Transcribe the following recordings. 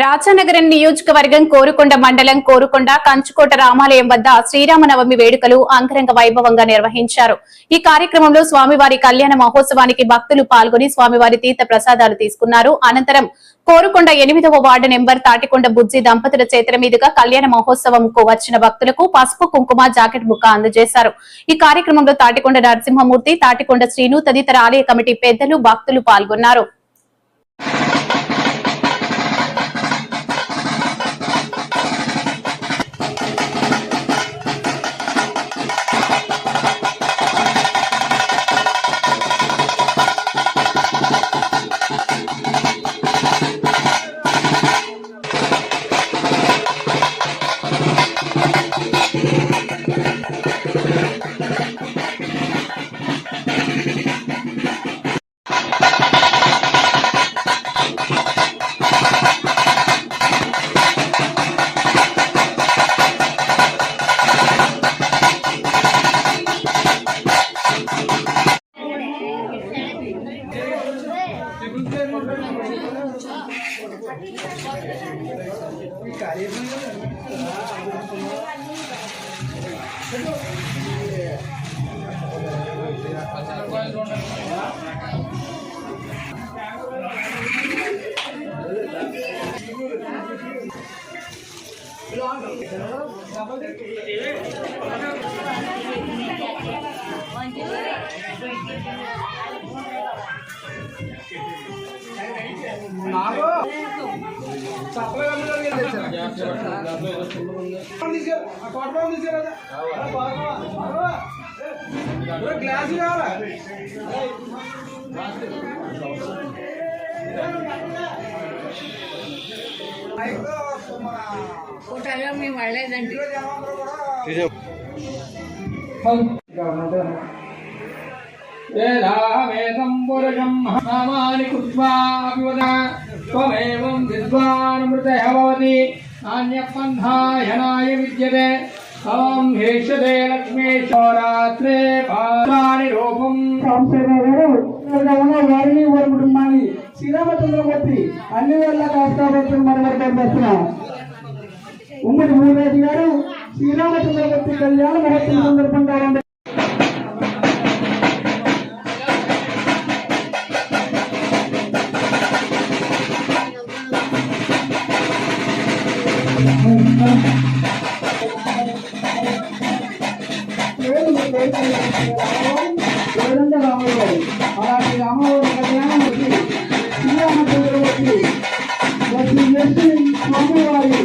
రాజానగరం నియోజకవర్గం కోరుకొండ మండలం కోరుకొండ కంచుకోట రామాలయం వద్ద శ్రీరామనవమి వేడుకలు అంగరంగ వైభవంగా నిర్వహించారు. ఈ కార్యక్రమంలో స్వామివారి కళ్యాణ మహోత్సవానికి భక్తులు పాల్గొని స్వామివారి తీర్థ ప్రసాదాలు తీసుకున్నారు. అనంతరం కోరుకొండ ఎనిమిదవ వార్డు నెంబర్ తాటికొండ బుజ్జి దంపతుల చేతుల మీదుగా కళ్యాణ మహోత్సవంకు వచ్చిన భక్తులకు పసుపు కుంకుమ జాకెట్ బుక్క అందజేశారు. ఈ కార్యక్రమంలో తాటికొండ నరసింహమూర్తి తాటికొండ శ్రీను తదితర ఆలయ కమిటీ పెద్దలు భక్తులు పాల్గొన్నారు. One, two, three. గ్లాస్ కావాలా ఫోటోలో మేము పడలేదండి వేదావేదం పురుషం నామాని కృత్వా అభివద త్వమేవం విద్వానమృతయ భవతి నాణ్యపంథాయనాయ విద్యతే ఓం హేషదే లక్ష్మీశ్వరాత్రే పాత్రాని రూపం వారిని వారి కుటుంబాన్ని శ్రీరామచంద్రమూర్తి అన్ని వేళ కాస్తాపత్రులు మన వరకు ఉమ్మడి భూమేటి గారు శ్రీరామచంద్రమూర్తి కళ్యాణ మహోత్సవం సందర్భంగా ఉన్న రాముడు గారు అలాంటి రామవారి కళ్యాణం వచ్చి వచ్చి స్వామివారి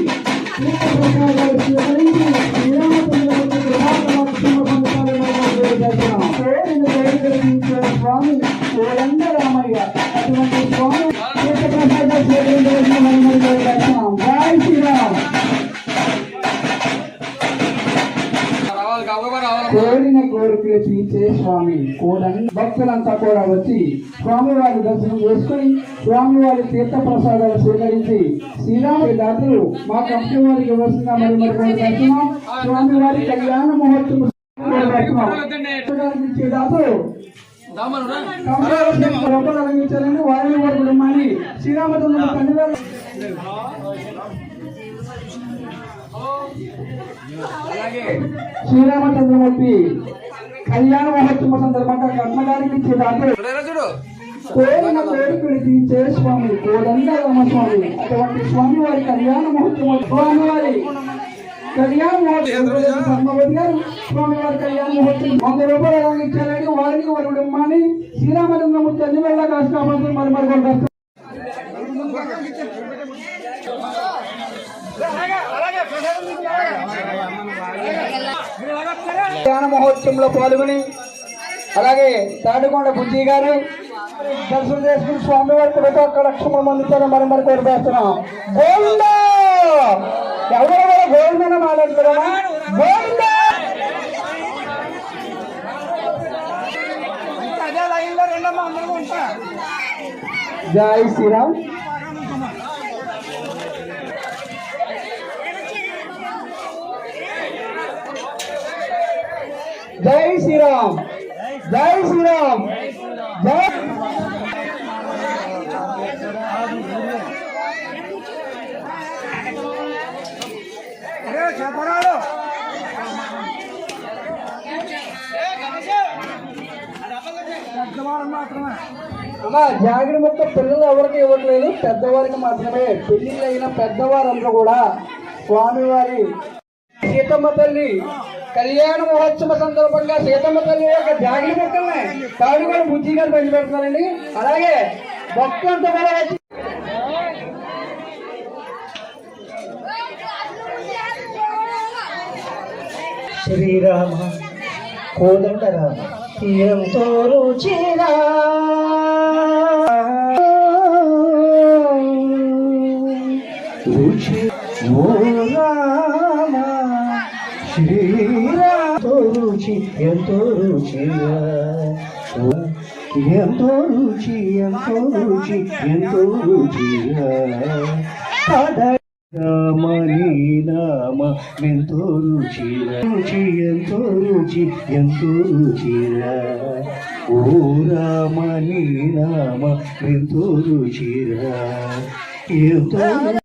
స్వీకరించి స్వామి కోరంగ రామయ్య అటువంటి స్వామి కోరిన కోరికలు తీర్చే స్వామి కోడని భక్తులంతా కూడా వచ్చి స్వామివారి దర్శనం చేసుకుని స్వామివారి తీర్థ ప్రసాదాలు స్వీకరించి శ్రీరామ దాతలు మా కంపెనీ వారికి ఇవ్వాల్సిన మరి మరి దర్శనం స్వామివారి కళ్యాణ మహోత్సవం ఇచ్చే దాతలు రూపాయలు అందించాలని వారిని వారి కుటుంబాన్ని శ్రీరామచంద్ర కన్నివేల శ్రీరామచంద్రమూర్తి కళ్యాణ మహోత్సవ సందర్భంగా కర్మగారికి కోరిన కోరికలు తీర్చే స్వామి కోదండ రామస్వామి అటువంటి స్వామి వారి కళ్యాణ మహోత్సవం స్వామి వారి కళ్యాణ మహోత్సవం గారు వారి కళ్యాణ మహోత్సవం వంద రూపాయలు ఇచ్చారని వారిని వారి కుటుంబాన్ని శ్రీరామచంద్రమూర్తి అన్ని వల్ల కాసుకోవాలి మరి మరి కొడతారు కళ్యాణ మహోత్సవంలో పాల్గొని అలాగే తాడుకొండ బుజ్జి గారు దర్శనం చేసుకుని స్వామి వారి కృప లక్ష్మణ అందుతారో మరి మరి కోరిపేస్తున్నాం ఎవరు గోవిందన మాట్లాడుతున్నారా గోవింద జై శ్రీరామ్ జై శ్రీరామ్ జై శ్రీరామ్ అమ్మా జాగిరి మొత్తం పిల్లలు ఎవరికి ఇవ్వట్లేదు? పెద్దవారికి మాత్రమే. పెళ్ళిళ్ళు అయిన పెద్దవారందరూ కూడా స్వామివారి సీతమ్మ తల్లి కళ్యాణ మహోత్సవ సందర్భంగా సీతమ్మ తల్లి యొక్క జాగిరి మొక్కల్ని తాడు కూడా బుద్ధి గారు పెంచిపెడుతున్నారండి అలాగే భక్తులంతా కూడా వచ్చి శ్రీరామ కోదండరామ. రామ ఎంతో రుచిరా రుచి ఓ రామ శ్రీరామ రుచి ఎంతో రుచిరా ఓ, ఎంతో రుచి ఎంతో రుచి ఎంతో ఎంతో రుచిరా రుచి ఎంతో రుచి ఎంతో రుచిర ఓ రామని ఎంతో రుచిర ఎంతో